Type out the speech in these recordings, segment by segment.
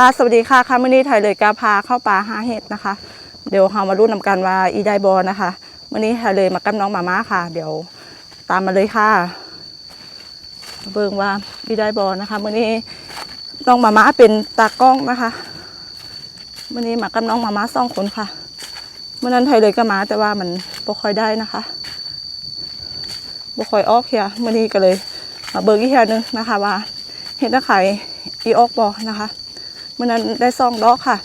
ค่ะสวัสดีค่ะค่ะมื่อนี้ไทยเลยกาพาเข้าป่าหาเห็ดนะคะ เดี๋ยวเรามารุ่นนำกันว่าอีไดบอนะคะมื่อนี้ไทยเลยมากับน้องหมาม้าค่ะ เดี๋ยวตามมาเลยค่ะ เบิ่งว่าอีไดบอนะคะมื่อนี้น้องหมาม้าเป็นตากล้องนะคะมื่อนี้มากับน้องหมาม้าสองคนค่ะเมื่อนั้นไทยเลยก็มาแต่ว่ามันบ่ค่อยได้นะคะบ่ค่อยออกเฮียมื่อนี้ก็เลยมาเบิ่งอีกเฮียหนึงนะคะ ว่าเห็ดตะไคร่อีออกบอนะคะ เมื่อนั้นได้ซองดอกค่ะ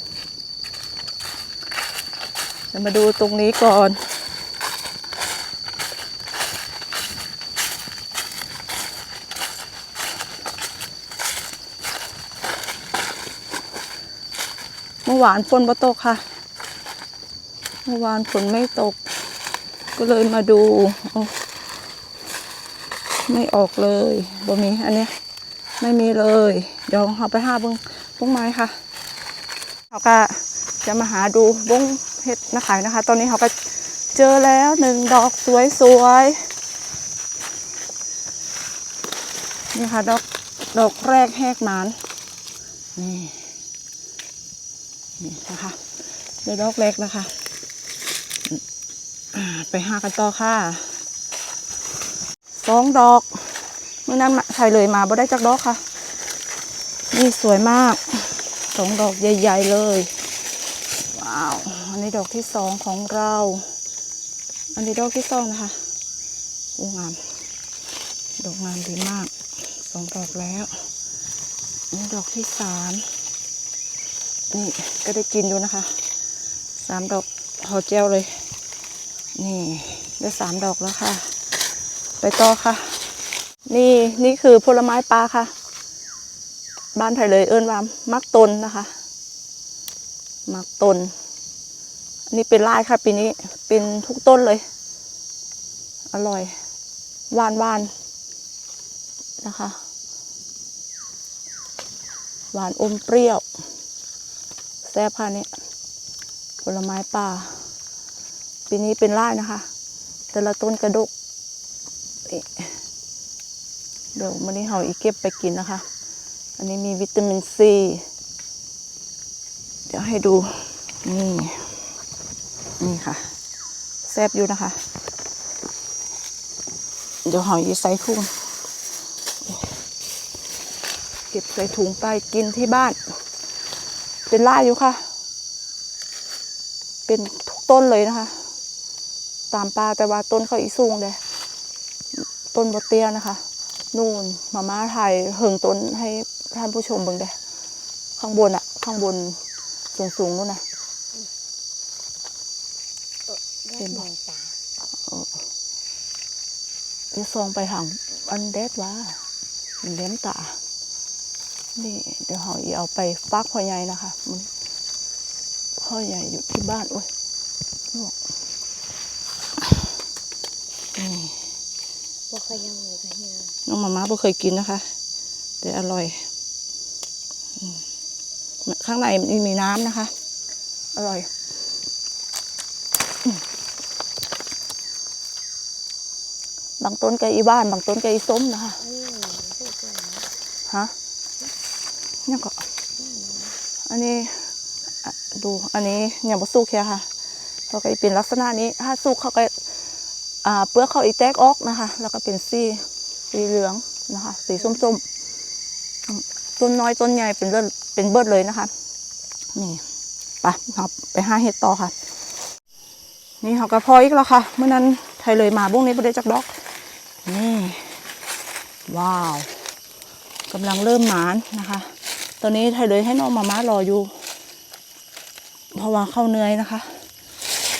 เดี๋ยวมาดูตรงนี้ก่อนเมื่อวานฝนบ่ตกค่ะ เมื่อวานฝนไม่ตก ก็เลยมาดู ไม่ออกเลยบ่มีอันเนี้ยไม่มีเลย เดี๋ยวเราไปหาเบิ้ง บิ้งไม้ค่ะเขาก็จะมาหาดูบงเห็ดนะขายนะคะ ตอนนี้เขาก็เจอแล้วหนึ่งดอกสวยๆนี่ค่ะดอกดอกแรกแหกหมานนี่นี่นะคะเดี๋ยวดอกแรกนะคะไปหากันต่อค่ะสองดอกเมื่อนั้นใส่เลยมาบ่ได้จักดอกค่ะ นี่สวยมากสองดอกใหญ่ ๆ เลย ว้าว อันนี้ดอกที่สองของเรา อันนี้ดอกที่สองนะคะโอ้งาม ดอกงามดีมากสองดอกแล้วอันนี่ดอกที่สามนี่ก็ได้กินอยู่นะคะสามดอกหอเจลเลย นี่ ได้สามดอกแล้วค่ะ ไปต่อค่ะ นี่นี่คือผลไม้ปลาค่ะ บ้านไทยเลยเอิ้นว่ามักตนนะคะมักตนนนี้เป็นลายค่ะปีนี้เป็นทุกต้นเลย อร่อยหวานหวานนะคะหวานอมเปรี้ยว แซ่บค่ะนี่ผลไม้ป่า ปีนี้เป็นลายนะคะ แต่ละต้นกระดกเดี๋ยววันนี้เราอีกเก็บไปกินนะคะ อันนี้มีวิตามินซี เดี๋ยวให้ดู นี่ นี่ค่ะ แซบอยู่นะคะ เดี๋ยวเราอีใส่ถุง เก็บใส่ถุงไปกินที่บ้าน เป็นล่าอยู่ค่ะ เป็นทุกต้นเลยนะคะ ตามปลาแต่ว่าต้นเขาอีสูงเลยต้นบเตี้ยนะคะ นู่นมาม่าไทยเหิงต้นให้ ท่านผู้ชมเบิ่งเด้ข้างบนอะข้างบนสูงสูงๆนู่นนะเห็นบ่ตาเดี๋ยวซองไปทางอันเดดว่ามันเล้มตา นี่ เดี๋ยวเขาเอาไปฟักพ่อใหญ่นะคะ มันพ่อใหญ่อยู่ที่บ้านโอ้ยลวกนี่บ่เคยยังเลยค่ะเฮียน้องมาม่าบ่เคยกินนะคะ แต่อร่อยอืม ข้างในมันมีน้ำนะคะ อร่อยอืมบางต้นก็อีบ้าน บางต้นก็อีส้มนะคะอืมสวยๆนะฮะเนี่ยก็อันนี้อะดูอันนี้ยังบ่สุกแค่ค่ะเขาก็เป็นลักษณะนี้ถ้าสุกเขาก็อ่าเปลือกเขาอีแตกออกนะคะ แล้วก็เป็นสีสีเหลืองนะคะ สีส้มๆอืมต้นน้อยต้นใหญ่เป็นเลือด เป็นเบิดเลยนะคะ นี่ไปครับไปหาเห็ดต่อค่ะ นี่เขาก็พออีกแล้วค่ะ เมื่อนั้นไทยเลยมาบุ้งนี้บ่ได้จักดอก นี่ ว้าวกำลังเริ่มหมานนะคะ ตอนนี้ไทยเลยให้น้องมาม่ารออยู่ เพราะว่าเข้าเนื่อยนะคะ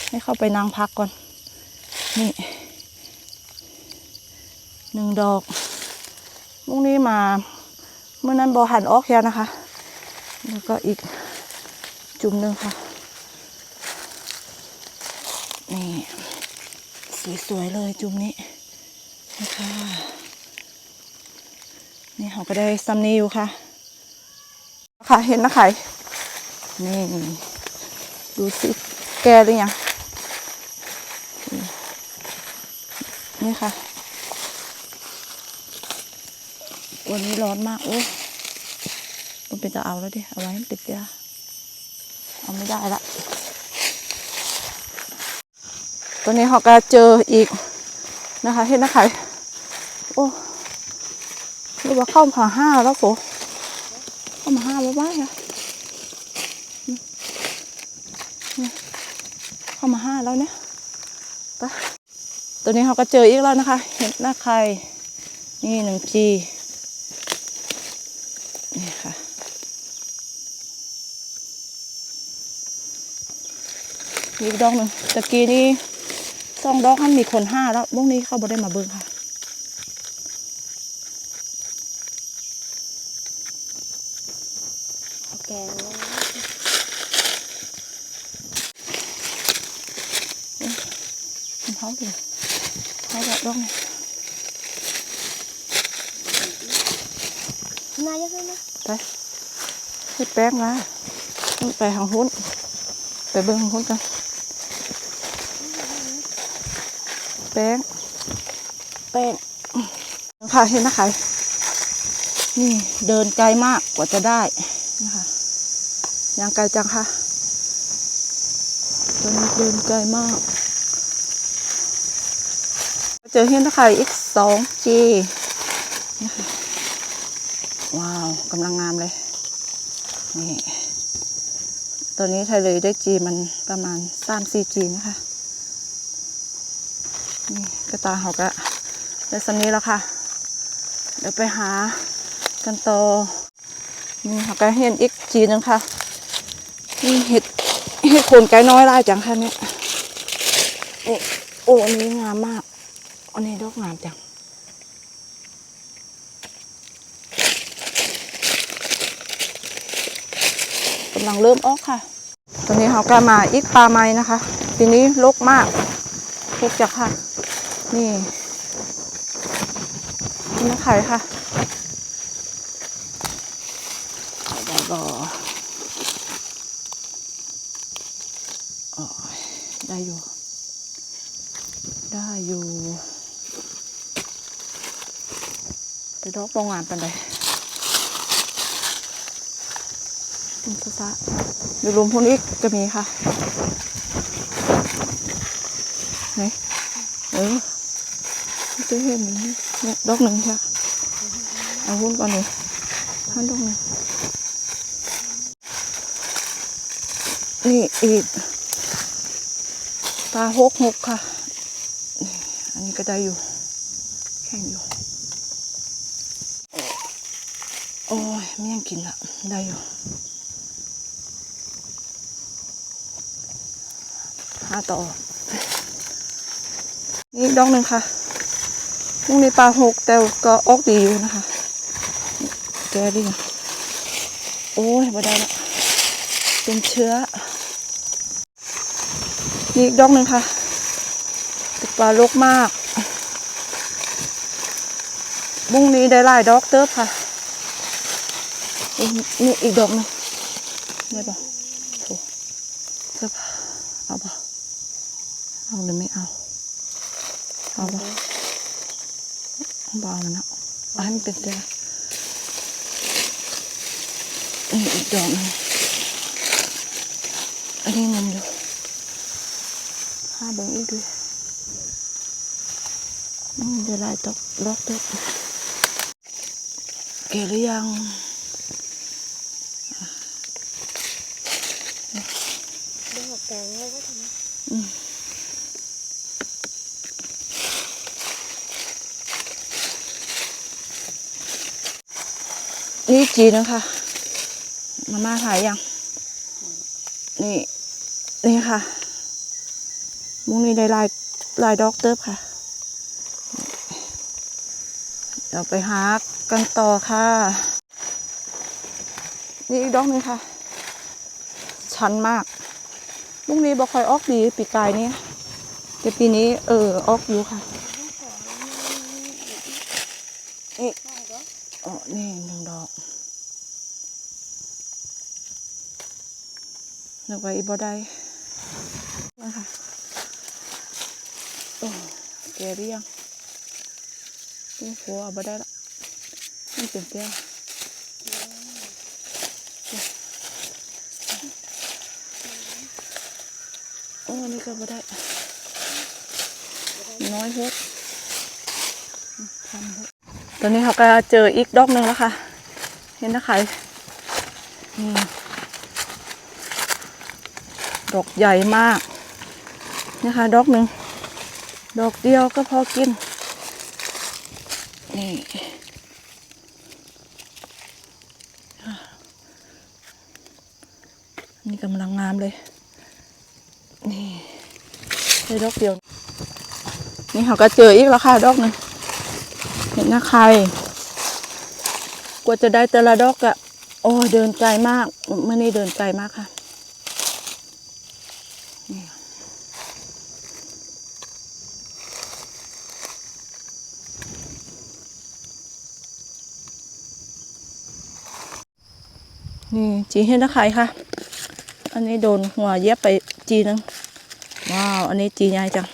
ให้เข้าไปนั่งพักก่อน นี่หนึ่งดอกมุ้งนี้มาเมื่อนั้นบอหันออกแค่นะคะ แล้วก็อีกจุ่มหนึ่งค่ะ นี่สวยๆเลยจุ่มนี้นะคะนี่เขาก็ได้ซัมนีอยู่ค่ะ ค่ะเห็นนะไข่นี่ ดูสิแกหรือยังนี่ค่ะ วันนี้ร้อนมากโอ้ เป็นจะเอาแล้วดิเอาไว้ให้มันติดยาเอาไม่ได้ละตอนนี้เขาก็เจออีกนะคะเห็นนะไข่โอ้รียกว่าเข้ามาห้าแล้วโฟเข้ามาห้าแล้วบ้างอะเข้ามาห้าแล้วเนี่ยไปตัวนี้เขาก็เจออีกแล้วนะคะ เห็นหน้าไข่นี่หนึ่งจีนี่ค่ะ อีกดอกหนึ่งตะกี้นี่สองดอกมันมีคนห้าแล้วพวกนี้เขาบ่ได้มาเบิ่งค่ะเอาแกงแล้วมันเขาดิเขาดอกดอกนี่นายยังไงนะไปเฮ็ดแป้งมาไปทางหุ้นไปเบิ่งทางหุ้นกัน แป้ง แป้งค่ะเห็นนะคะ นี่เดินไกลมากกว่าจะได้นะคะยังไกลจังค่ะตอนนี้เดินไกลมาก เจอเห็นนะคะอีกสองจีนะคะว้าวกำลังงามเลย นี่ตัวนี้ไทยเลยได้จีมันประมาณสามสี่จีนะคะ นี่กระตาเขาก็ได้สันนี้แล้วค่ะ เดี๋ยวไปหากันต่อนี่เขาก็เห็นอีกจีนึงค่ะนี่เห็ดเห็ดโคนไก่น้อยลายจังค่ะเนี่ยนี่โอ้อันนี้งามมากอันนี้ดอกงามจังกำลังเริ่มออกค่ะ ตอนนี้เขาก็มาอีกปลาไม้นะคะ ทีนี้ลกมาก ลกจักค่ะ นี่นี่นะไข่ค่ะบอบอโอ้ยได้อยู่ ได้อยู่ไปดอกโรงงานปันเลยคุณซะซะเดี๋ยวรวมพวกนี้จะมีค่ะ ไหนเออจะเห็นอยู่นี่เนี่ยดอกหนึ่งค่ะเอาวุ้นก่อนเลยห้าดอกหนึ่งนี่อีกปลาหกหกค่ะ อันนี้ก็ได้อยู่ แข็งอยู่ โอ้ยไม่ยังกินละได้อยู่หาต่อ นี่ดอกหนึ่งค่ะพรุ่งนี้ปลาหกแต่ก็ออกดีอยู่นะคะ แกดิโอ้ยบ่ได้ละเป็นเชื้อ นี่ดอกหนึ่งค่ะติดปลาลกมากมุ้งนี้ได้หลายดอกเติบค่ะ นี่อีกดอกหนึงได้ปะโถเติบเอาปะเอาหรือไม่เอา เอาปะเอาปะเอามันนะเอาให้มันเป็นเจ้านี่อีกดอกหนึงอันนี้งมอยู่ห้าเบิ้งอีกด้วย อืมเดี๋ยวไล่ตกลอกตกเกหรือยัง เดี๋ยวเอาแกงแล้วก็ทำไม นี่ จีนนะคะ มาม่าถ่ายยัง นี่ นี่ค่ะ มุ้งนี้ได้ลายลายด็อกเตอร์ค่ะ เดี๋ยวไปหากันต่อค่ะ นี่อีกดอกนึงค่ะ ชันมาก มุ้งนี้บอกคอยออกดีปีกายนี้ แต่ปีนี้เออออกอยู่ค่ะนี่อ๋อนี่หนึ่งดอก นึกว่าอีบอได้นะคะโอ้แกเรียงนี่หัวเอาบอได้ละนี่เป็เตี้วโอ้นี่ก็บอได้ น้อยเฮ็ดตอนนี้เขาก็เจออีกดอกหนึ่งแล้วค่ะ เห็นนะคะนี่ ดอกใหญ่มากนะคะดอกหนึ่งดอกเดียวก็พอกิน นี่นี่กำลังงามเลย นี่ได้ดอกเดียว นี่เขาก็เจออีกแล้วค่ะดอกหนึ่งเห็นนะใครกว่าจะได้แต่ละดอกอะโอ้เดินไกลมากเมื่อนี้เดินไกลมากค่ะ นี่จีเห็นนะใครค่ะ อันนี้โดนหัวเย็บไปจีนึง ว้าว อันนี้จีใหญ่จัง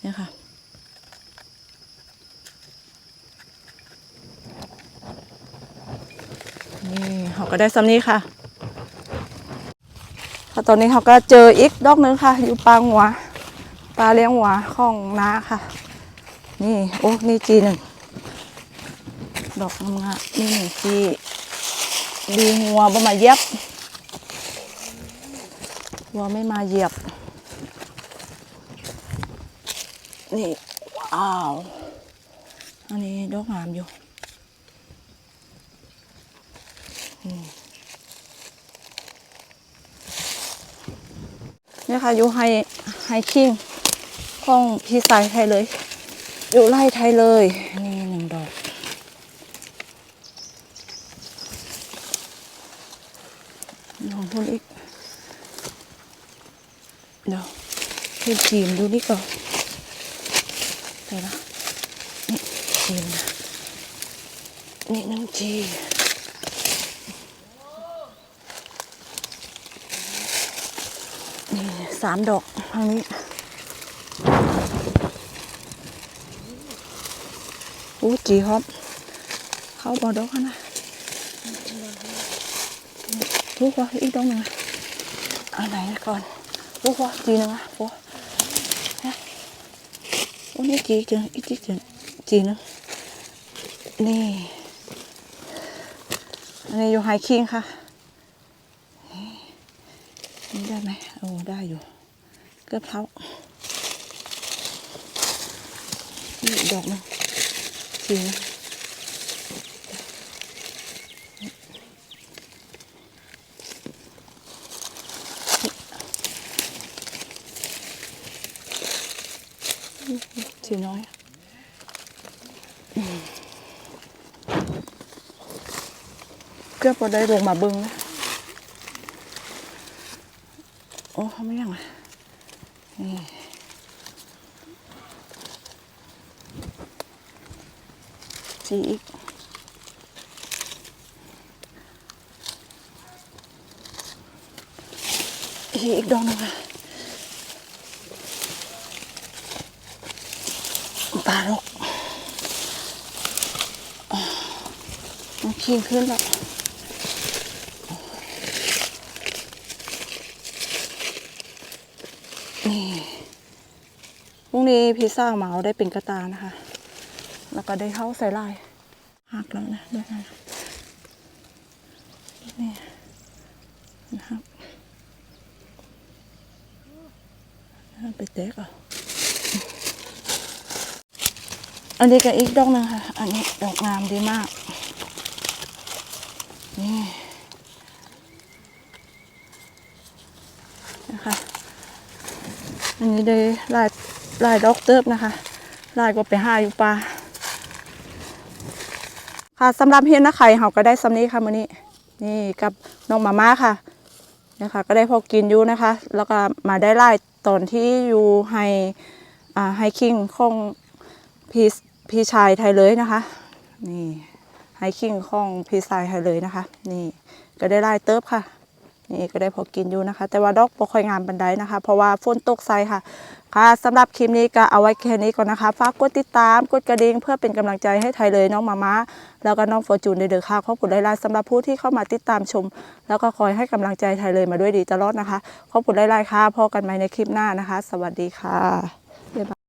เนี่ยค่ะ นี่เขาก็ได้ซ้ำนี้ค่ะค่ะตอนนี้เขาก็เจออีกดอกหนึงค่ะ อยู่ปลาหัว ปลาเลี้ยงหัวของน้าค่ะ นี่ โอ้ นี่จีหนึ่ง ดอกงามๆนี่หนึ่งจี ดีหัวบ่มาเย็บหัวไม่มาเหยียบ นี่ ว้าว อันนี้ดอกงามอยู่นี่ค่ะอยู่ไฮไฮคิงของพี่สายไทยเลย อยู่ไล่ไทยเลย นี่ หนึ่งดอกลองพูดอีกเดี๋ยวให้จีมดูนี่ก่อนเดี๋ยวนะนี่จีมนะนี่น้ำจีนี่สามดอกทางนี้โอ้จีฮอปเข้าบอดอกเขานะ ลูกว่าอีกดอกหนึ่งอันไหนก่อนลูกว่าจีนึงอะโอ้ฮะโอ้นี่จีจังอีกจีจังจีนึงนี่อันนี้อยู่ไฮคิงค่ะนี่ได้ไหมโอ้ได้อยู่ เกือบเท้านี่อีกดอกหนึงจีน้อยอืมเกือบพอได้ลง มาเบึงนะโอ้เขาไม่ยังอะนี่จีอีกจีอีกดอกหนึงค่ะ ปลาลกอ่ามันเคีงขึ้นแล้วนี่พรุ่งนี้พี่สร้างเมาได้เป็นกระตานะคะ แล้วก็ได้เข้าใส่ลายหักแล้วนะด้วยนะนี่นะครับไปเตะก่อ อันนี้ก็อีกดอกหนึงค่ะ อันนี้ดอกงามดีมาก นี่นะคะ อันนี้ได้ลายลายดอกเติบนะคะ ลายก็ไปหาอยู่ปลาค่ะสำหรับเฮียนนะไข่เขาก็ได้สำนี้ค่ะมื้อนี้ นี่กับน้องมาม่าค่ะนะคะก็ได้พอกินอยู่นะคะ แล้วก็มาได้ลายตอนที่อยู่ให้อ่าให้คิงของพี่ พี่ชายไทยเลยนะคะ นี่ให้คิงของพี่ชายไทยเลยนะคะ นี่ก็ได้ลายเติบค่ะ นี่ก็ได้พอกินอยู่นะคะ แต่ว่าดอกบ่ค่อยงามบันไดนะคะ เพราะว่าฝนตกใส่ค่ะ ค่ะสำหรับคลิปนี้ก็เอาไว้แค่นี้ก่อนนะคะฝากกดติดตามกดกระดิ่งเพื่อเป็นกำลังใจให้ไทยเลยน้องมาม้าแล้วก็น้องฟอร์จูนเด้อๆค่ะขอบคุณหลายๆสำหรับผู้ที่เข้ามาติดตามชม แล้วก็คอยให้กำลังใจไทยเลยมาด้วยดีตลอดนะคะขอบคุณหลายๆค่ะพอกันใหม่ในคลิปหน้านะคะ สวัสดีค่ะ